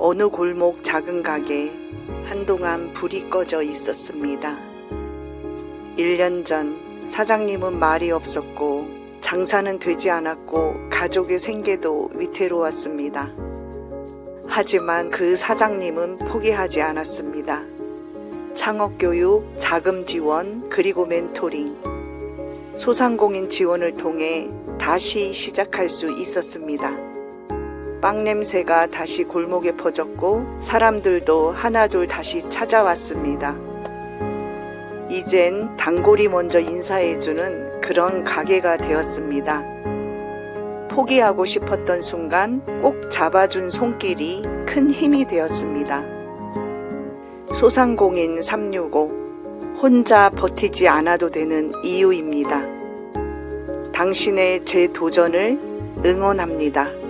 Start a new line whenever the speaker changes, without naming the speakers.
어느 골목 작은 가게 한동안 불이 꺼져 있었습니다. 1년 전 사장님은 말이 없었고 장사는 되지 않았고 가족의 생계도 위태로웠습니다. 하지만 그 사장님은 포기하지 않았습니다. 창업교육, 자금 지원, 그리고 멘토링, 소상공인 지원을 통해 다시 시작할 수 있었습니다. 빵 냄새가 다시 골목에 퍼졌고 사람들도 하나둘 다시 찾아왔습니다. 이젠 단골이 먼저 인사해주는 그런 가게가 되었습니다. 포기하고 싶었던 순간 꼭 잡아준 손길이 큰 힘이 되었습니다. 소상공인 365 혼자 버티지 않아도 되는 이유입니다. 당신의 제 도전을 응원합니다.